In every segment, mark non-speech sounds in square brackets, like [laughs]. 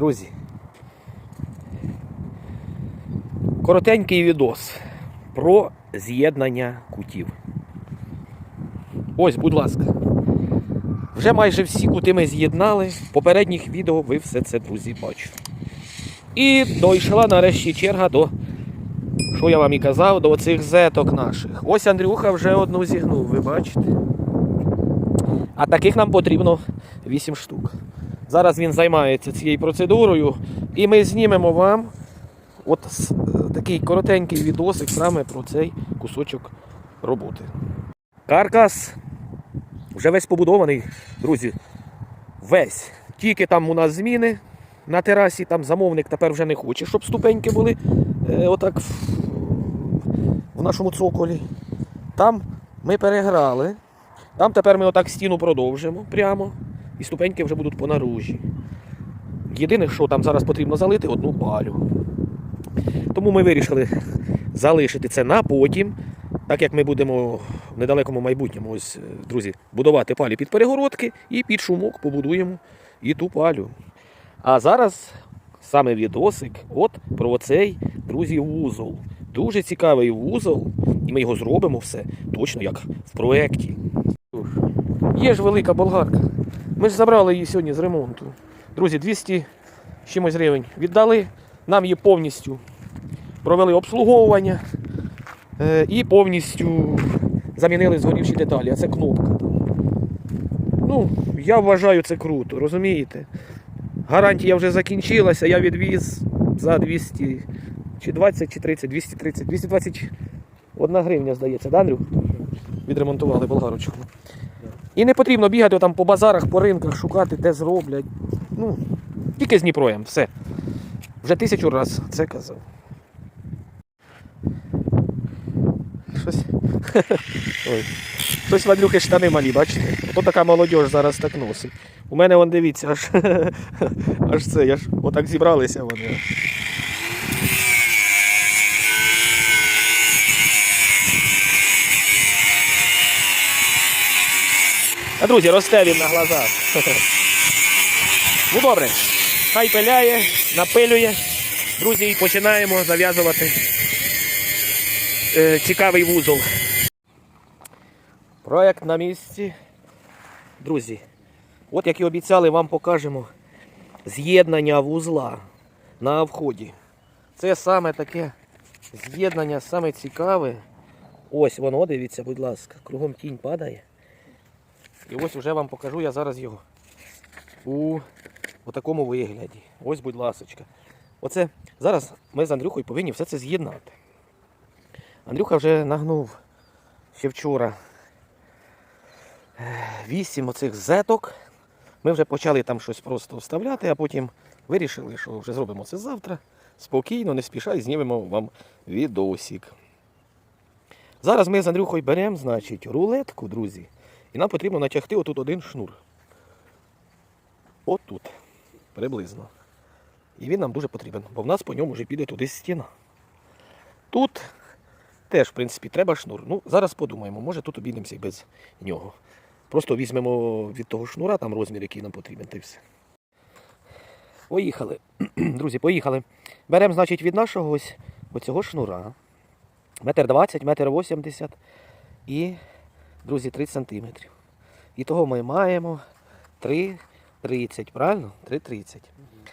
Друзі. Коротенький відос про з'єднання кутів. Ось, будь ласка. Вже майже всі кути ми з'єднали. В попередніх відео ви все це, друзі, бачите. І дійшла нарешті черга до, що я вам і казав, до оцих зеток наших. Ось Андрюха вже одну зігнув, ви бачите. А таких нам потрібно 8 штук. Зараз він займається цією процедурою, і ми знімемо вам от такий коротенький відосик саме про цей кусочок роботи. Каркас вже весь побудований, друзі. Весь. Тільки там у нас зміни на терасі, там замовник тепер вже не хоче, щоб ступеньки були е, отак в, в нашому цоколі. Там ми переграли. Там тепер ми отак стіну продовжимо прямо. І ступеньки вже будуть по наружі. Єдине, що там зараз потрібно залити одну балю. Тому ми вирішили залишити це на потім, так як ми будемо в недалекому майбутньому, ось, е, друзі, будувати палі під перегородки і під шумок побудуємо і ту палю. А зараз саме відосик от про цей, друзі, вузол. Дуже цікавий вузол, і ми його зробимо все точно як в проєкті. Є ж велика болгарка. Ми ж забрали її сьогодні з ремонту. Друзі, 200 чимось гривень віддали. Нам її повністю провели обслуговування е, і повністю замінили згорівші деталі. А це кнопка. Ну, я вважаю це круто, розумієте? Гарантія вже закінчилася, я відвіз за 200 чи 20, чи 30, 230, 221 гривня, здається, да, Андрюх? Відремонтували болгарочку. І не потрібно бігати там по базарах, по ринках, шукати, де зроблять. Ну, тільки з Дніпроєм, все. Вже тисячу раз це казав. Щось. [laughs] Ой. Щось в Андрюхи штани малі, бачите? Ото така молодь зараз так носить. У мене вон дивіться, аж, [laughs] аж це, я ж отак зібралися вони. А друзі, росте він на глазах. Ну добре, хай пиляє, напилює. Друзі, і починаємо зав'язувати е, цікавий вузол. Проект на місці. Друзі, от як і обіцяли, вам покажемо з'єднання вузла на вході. Це саме таке з'єднання, саме цікаве. Ось воно, дивіться, будь ласка, кругом тінь падає. І ось вже вам покажу я зараз його у, у такому вигляді. Ось, будь ласочка. Оце зараз ми з Андрюхою повинні все це з'єднати. Андрюха вже нагнув ще вчора е, вісім оцих зеток. Ми вже почали там щось просто вставляти, а потім вирішили, що вже зробимо це завтра. Спокійно, не спіша і знімемо вам відосик. Зараз ми з Андрюхою беремо, значить, рулетку, друзі. І нам потрібно натягти отут один шнур. Отут. Приблизно. І він нам дуже потрібен, бо в нас по ньому вже піде туди стіна. Тут теж, в принципі, треба шнур. Ну, зараз подумаємо, може тут обійдемося і без нього. Просто візьмемо від того шнура, там розмір, який нам потрібен, та все. Поїхали. [clears throat] Друзі, поїхали. Беремо, значить, від нашого ось оцього шнура. Метр двадцять, метр вісімдесят і, друзі, 30 сантиметрів. І того ми маємо 3,30, правильно? 3,30.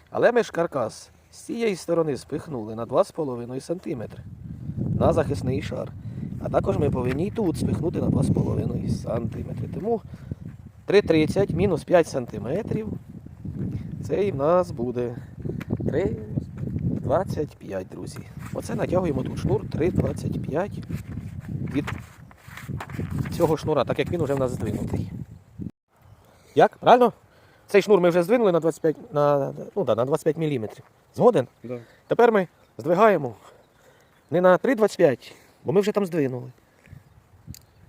Але ми ж каркас з цієї сторони спихнули на 2,5 см на захисний шар. А також ми повинні і тут спихнути на 2,5 см. Тому 3,30 мінус 5 см. Це і в нас буде 3,25, друзі. Оце натягуємо тут шнур 3,25 від цього шнура, так як він вже в нас здвинутий. Як? Правильно? Цей шнур ми вже здвинули на 25, на, ну, да, на 25 мм. Згоден? Да. Тепер ми здвигаємо не на 3,25, бо ми вже там здвинули,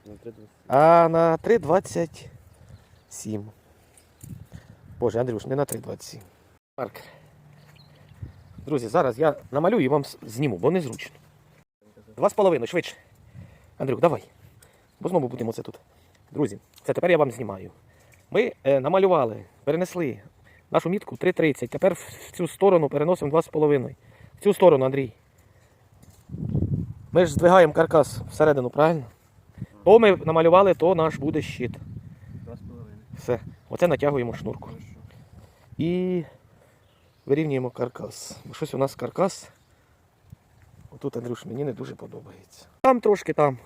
На 3,20. а на 3,27. Боже, Андрюш, не на 3,27. Маркер. Друзі, зараз я намалюю і вам зніму, бо незручно. Два з половиною, швидше. Андрюк, давай. Бо знову будемо це тут. Друзі, це тепер я вам знімаю. Ми е, намалювали, перенесли нашу мітку 3,30. Тепер в цю сторону переносимо 2,5. В цю сторону, Андрій. Ми ж здвигаємо каркас всередину, правильно? То ми намалювали, то наш буде щит. Два з половиною. Все. Оце натягуємо шнурку. І вирівнюємо каркас. Бо щось у нас каркас. Отут, Андрюш, мені не дуже подобається. Там трошки там.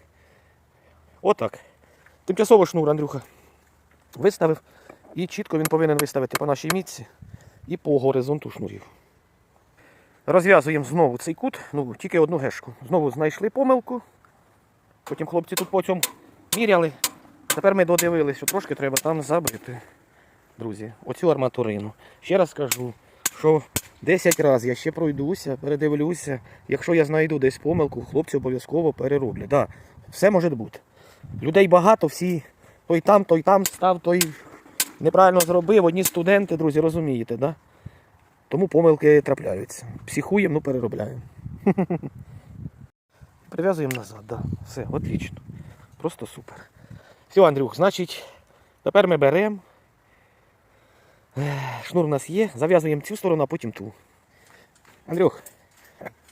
Отак. Тимчасово шнур, Андрюха. Виставив. І чітко він повинен виставити по нашій мітці і по горизонту шнурів. Розв'язуємо знову цей кут, ну тільки одну гешку. Знову знайшли помилку. Потім хлопці тут по цьому міряли. Тепер ми додивилися, що трошки треба там забити. Друзі, оцю арматурину. Ще раз кажу, що 10 разів я ще пройдуся, передивлюся. Якщо я знайду десь помилку, хлопці обов'язково перероблять. Да, все може бути. Людей багато, всі той там, той там став, той неправильно зробив. Одні студенти, друзі, розумієте, да? Тому помилки трапляються. Психуємо, ну переробляємо. [laughs] Прив'язуємо назад, да. Все, отлично. Просто супер. Все, Андрюх, значить, тепер ми беремо. Шнур у нас є, зав'язуємо цю сторону, а потім ту. Андрюх,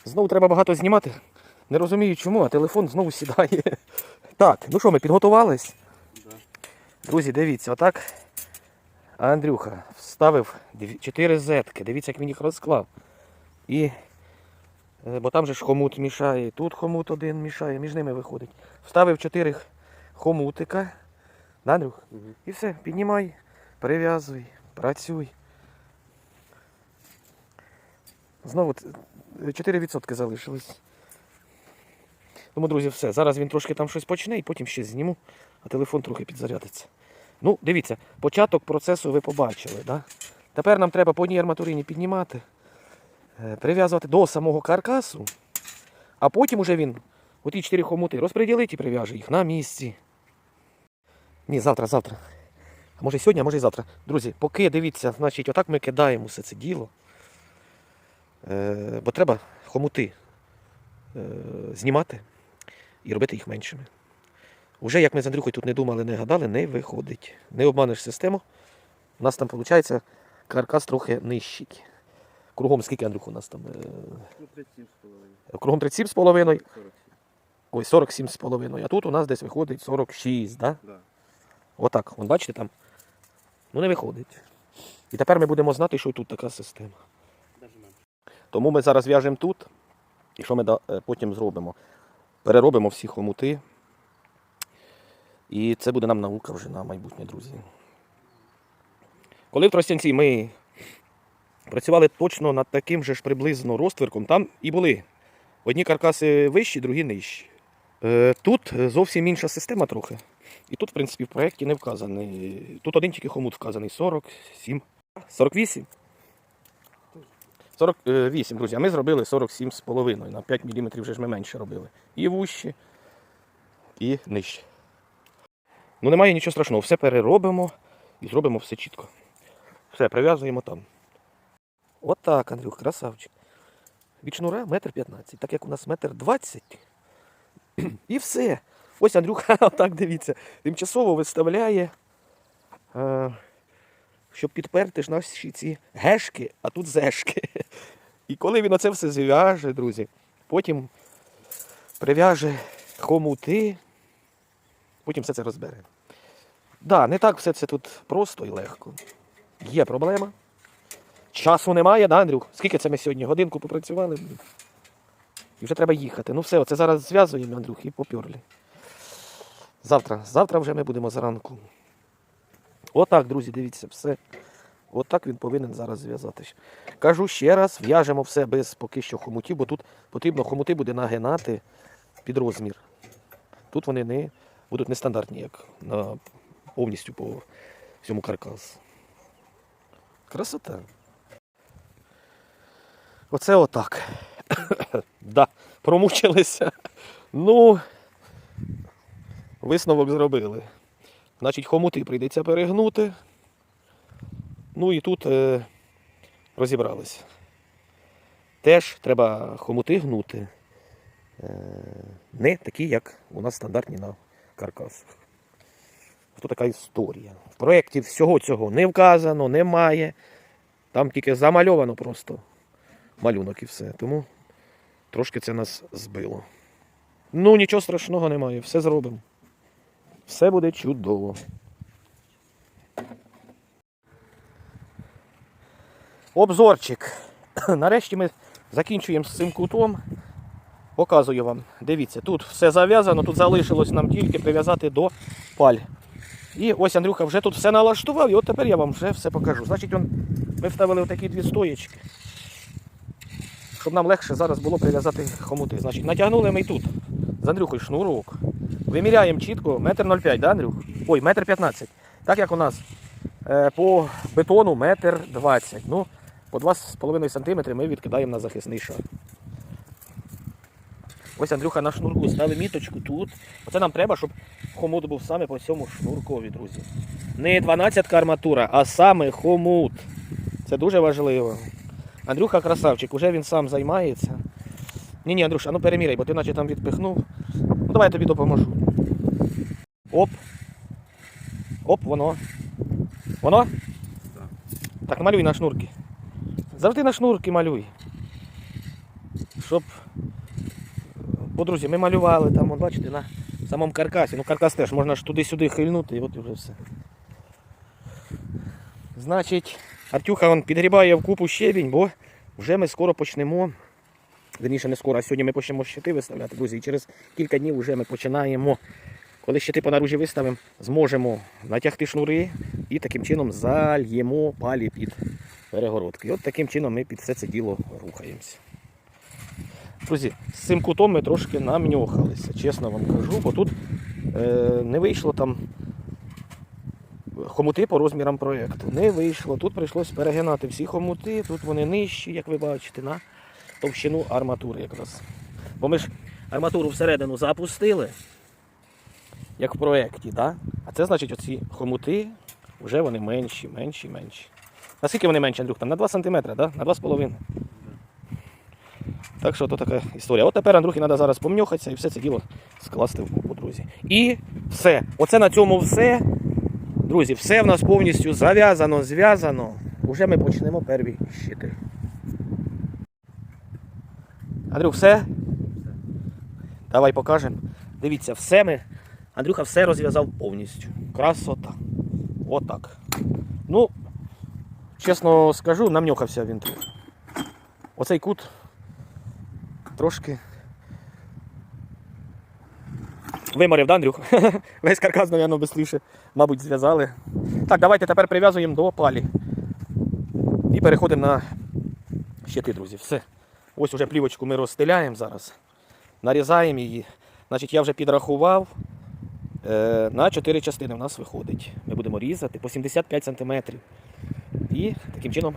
знову треба багато знімати. Не розумію чому, а телефон знову сідає. Так, ну що, ми підготувались? Да. Друзі, дивіться, отак. Андрюха вставив 4 зетки. Дивіться, як він їх розклав. І, е, бо там же ж хомут мішає, тут хомут один мішає, між ними виходить. Вставив 4 хомутика. Да, Андрюх? Мгм. І все, піднімай, прив'язуй, працюй. Знову 4% залишилось. Тому, друзі, все. Зараз він трошки там щось почне і потім ще зніму, а телефон трохи підзарядиться. Ну, дивіться, початок процесу ви побачили. Да? Тепер нам треба по одній арматурині піднімати, е, прив'язувати до самого каркасу, а потім уже він оті 4 хомути розподілить і прив'яже їх на місці. Ні, завтра, завтра. А може сьогодні, а може і завтра. Друзі, поки дивіться, значить, отак ми кидаємо все це діло. Е, бо треба хомути е, знімати і робити їх меншими. Уже як ми з Андрюхою тут не думали, не гадали, не виходить. Не обманеш систему. У нас там виходить каркас трохи нижчий. Кругом скільки Андрюх у нас там? Е, Ну, 37 з половиною. Кругом 37,5, 47. ой, 47,5. А тут у нас десь виходить 46, да? Да. Отак, вон бачите там. Ну не виходить. І тепер ми будемо знати, що тут така система. Тому ми зараз в'яжемо тут. І що ми е, потім зробимо? Переробимо всі хомути. І це буде нам наука вже на майбутнє, друзі. Коли в Тростянці ми працювали точно над таким же ж приблизно розтвірком, там і були одні каркаси вищі, другі нижчі. Е, Тут зовсім інша система трохи. І тут, в принципі, в проєкті не вказаний. Тут один тільки хомут вказаний 47. 48. 48, друзі, а ми зробили 47,5. На 5 мм вже ж ми менше робили. І вущі, і нижче. Ну немає нічого страшного, все переробимо і зробимо все чітко. Все, прив'язуємо там. Отак, Андрюх, красавчик. Від шнура метр 15, так як у нас метр 20. І все. Ось Андрюха, [laughs] отак дивіться, тимчасово виставляє, е, щоб підперти ж наші ці гешки, а тут зешки. І коли він оце все зв'яже, друзі, потім прив'яже хомути, потім все це розбере. Так, да, не так все це тут просто і легко. Є проблема. Часу немає, да, Андрюх? Скільки це ми сьогодні? Годинку попрацювали? І вже треба їхати. Ну все, оце зараз зв'язуємо, Андрюх, і поперлі. Завтра. Завтра вже ми будемо зранку. Отак, друзі, дивіться, все. Отак він повинен зараз зв'язатися. Кажу ще раз, в'яжемо все без поки що хомутів, бо тут потрібно хомути буде нагинати під розмір. Тут вони не будуть нестандартні, як на повністю по всьому каркасу. Красота. Оце отак. [coughs] да, промучилися. Ну, висновок зробили. Значить, хомути прийдеться перегнути. Ну і тут е, розібралися. Теж треба хомути гнути. Е, не такі, як у нас стандартні на каркасах. Тут така історія. В проєкті всього цього не вказано, немає. Там тільки замальовано просто малюнок і все. Тому трошки це нас збило. Ну, нічого страшного немає, все зробимо. Все буде чудово. Обзорчик. [clears throat] Нарешті ми закінчуємо з цим кутом. Показую вам. Дивіться, тут все зав'язано, тут залишилось нам тільки прив'язати до паль. І ось Андрюха вже тут все налаштував, і от тепер я вам вже все покажу. Значить, он, ми вставили такі дві стоєчки, щоб нам легше зараз було прив'язати хомути. Значить, натягнули ми тут з Андрюхою шнурок. Виміряємо чітко метр 0,5, да, Андрюх? Ой, метр 15. Так як у нас е, по бетону метр 20. Ну, по 2,5 см ми відкидаємо на захисний шар. Ось Андрюха на шнурку ставить міточку тут. Оце нам треба, щоб хомут був саме по цьому шнуркові, друзі. Не 12 арматура, а саме хомут. Це дуже важливо. Андрюха красавчик, уже він сам займається. Ні, ні, Андрюш, а ну переміряй, бо ти наче там відпихнув. Ну давай я тобі допоможу. Оп. Оп, воно. Воно? Так. Так, малюй на шнурки. Завжди на шнурки малюй. Щоб. Бо, друзі, ми малювали там, от, бачите, на самому каркасі. Ну, каркас теж можна ж туди-сюди хильнути, і от вже все. Значить, Артюха он підгрібає в купу щебінь, бо вже ми скоро почнемо. Верніше не скоро, а сьогодні ми почнемо щити виставляти, друзі. І через кілька днів вже ми починаємо. Коли щити по наружі виставимо, зможемо натягти шнури і таким чином зальємо палі під перегородки. От таким чином ми під все це діло рухаємося. Друзі, з цим кутом ми трошки намньохалися, чесно вам кажу, бо тут е, не вийшло там хомути по розмірам проєкту. Не вийшло. Тут прийшлось перегинати всі хомути, тут вони нижчі, як ви бачите, на товщину арматури якраз. Бо ми ж арматуру всередину запустили, як в проєкті, так? а це значить оці хомути вже вони менші, менші, менші. Наскільки вони менші, Андрюх? Там на 2 см, да? на 2,5 так що то така історія. От тепер Андрухі треба зараз помнюхатися і все це діло скласти в купу, друзі. І все. Оце на цьому все. Друзі, все в нас повністю зав'язано, зв'язано. Уже ми почнемо перві щити. Андрюх, все? Давай покажемо. Дивіться, все ми. Андрюха все розв'язав повністю. Красота. Отак. Ну, чесно скажу, намнюхався він тут. Оцей кут трошки. Виморив, да, Андрюх? [laughs] Весь каркас, мабуть, швидше, мабуть, зв'язали. Так, давайте тепер прив'язуємо до палі. І переходимо на щити, друзі. Все. Ось уже плівочку ми розстеляємо зараз. Нарізаємо її. Значить, я вже підрахував. Е, на 4 частини в нас виходить. Ми будемо різати по 75 см. І таким чином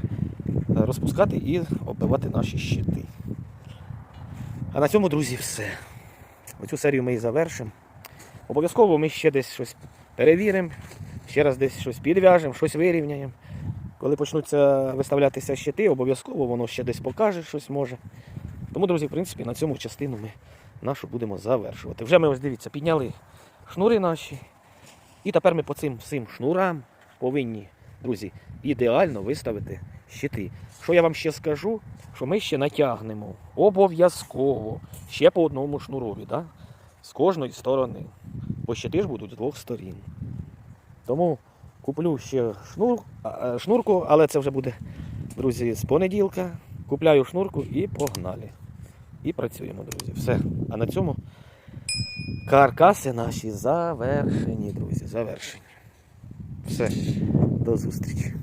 е, розпускати і оббивати наші щити. А на цьому, друзі, все. Оцю серію ми і завершимо. Обов'язково ми ще десь щось перевіримо, ще раз десь щось підв'яжемо, щось вирівняємо. Коли почнуться виставлятися щити, обов'язково воно ще десь покаже щось може. Тому, друзі, в принципі, на цьому частину ми нашу будемо завершувати. Вже ми ось дивіться, підняли шнури наші. І тепер ми по цим всім шнурам повинні, друзі, ідеально виставити щити. Що я вам ще скажу, що ми ще натягнемо обов'язково ще по одному шнурові, да? з кожної сторони. Бо щити ж будуть з двох сторін. Тому куплю ще шнур, е, шнурку, але це вже буде, друзі, з понеділка. Купляю шнурку і погнали. І працюємо, друзі. Все. А на цьому каркаси наші завершені, друзі. Завершені. Все. До зустрічі.